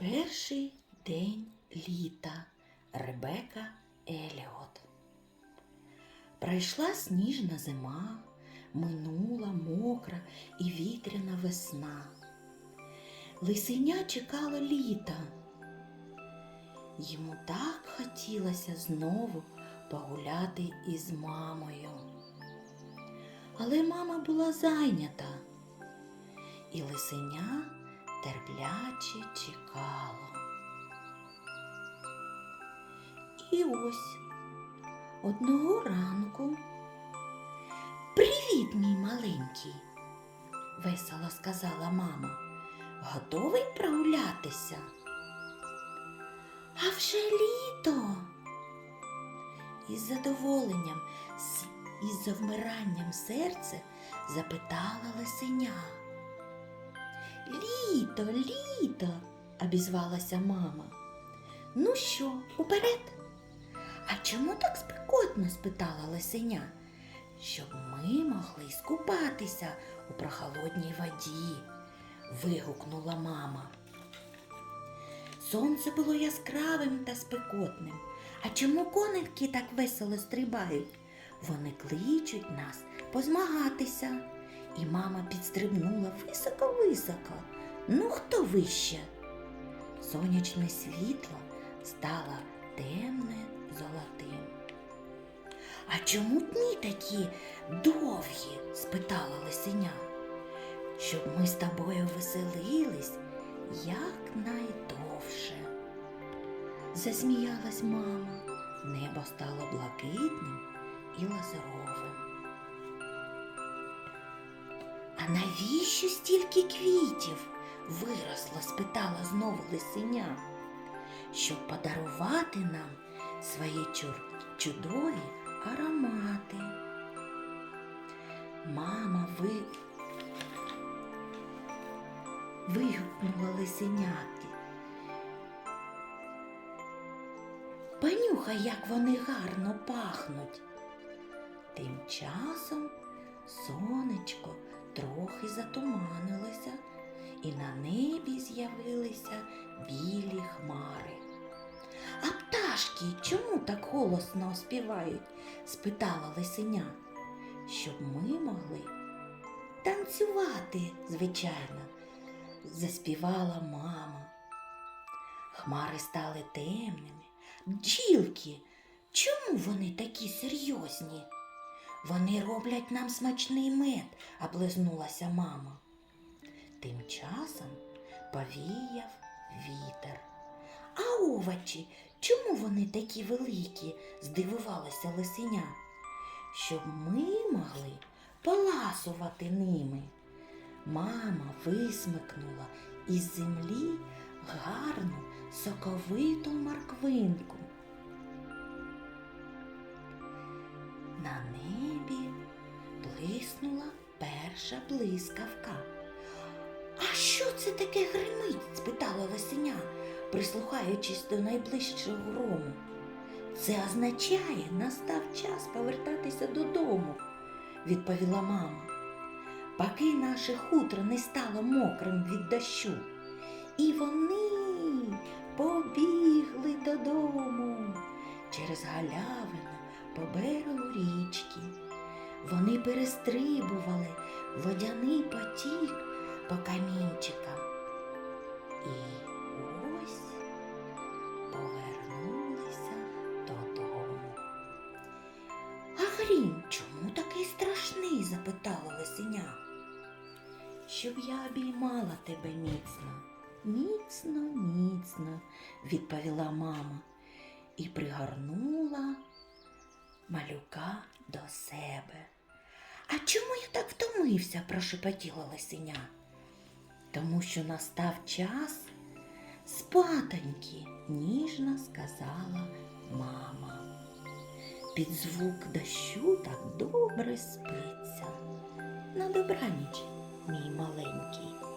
Перший день літа Ребека Еліот. Пройшла сніжна зима, минула мокра і вітряна весна. Лисеня чекало літа. Йому так хотілося знову погуляти із мамою. Але мама була зайнята, і лисеня терпляче чекало. І ось одного ранку. Привіт, мій маленький, весело сказала мама. Готовий прогулятися? А вже літо. Із задоволенням із завмиранням серця запитала лисеня. Літо, літо, обізвалася мама. Ну що, уперед? А чому так спекотно? спитала лисеня. Щоб ми могли скупатися у прохолодній воді, вигукнула мама. Сонце було яскравим та спекотним. А чому коники так весело стрибають? Вони кличуть нас позмагатися. І мама підстрибнула високо-високо. Ну, хто вище? Сонячне світло стало темне золотим. А чому дні такі довгі? спитала лисеня. Щоб ми з тобою веселились якнайдовше. Засміялась мама. Небо стало блакитним і лазуровим. Навіщо стільки квітів? виросло, спитала знову лисеня. Щоб подарувати нам свої чудові аромати. Мама ви... вигукнула лисенятки. Понюхай, як вони гарно пахнуть. Тим часом сонечко трохи затуманилося, і на небі з'явилися білі хмари. А пташки чому так голосно співають? спитала лисеня, щоб ми могли танцювати, звичайно, заспівала мама. Хмари стали темними. Бджілки, чому вони такі серйозні? Вони роблять нам смачний мед, облизнулася мама. Тим часом повіяв вітер. А овочі, чому вони такі великі? здивувалася лисеня. Щоб ми могли поласувати ними. Мама висмикнула із землі гарну соковиту морквинку. Блиснула перша блискавка. А що це таке гримить? спитала лисеня, прислухаючись до найближчого грому. Це означає, настав час повертатися додому, відповіла мама. Поки наше хутро не стало мокрим від дощу. І вони побігли додому через галявину по берегу річки. Вони перестрибували водяний потік по камінчикам. І ось повернулися додому. А грім чому такий страшний? запитала лисеня. Щоб я обіймала тебе міцно. Міцно, міцно, відповіла мама і пригорнула малюка до себе. А чому я так втомився? прошепотіла лисеня. Тому що настав час спатоньки, ніжно сказала мама. Під звук дощу так добре спиться. На добраніч, мій маленький.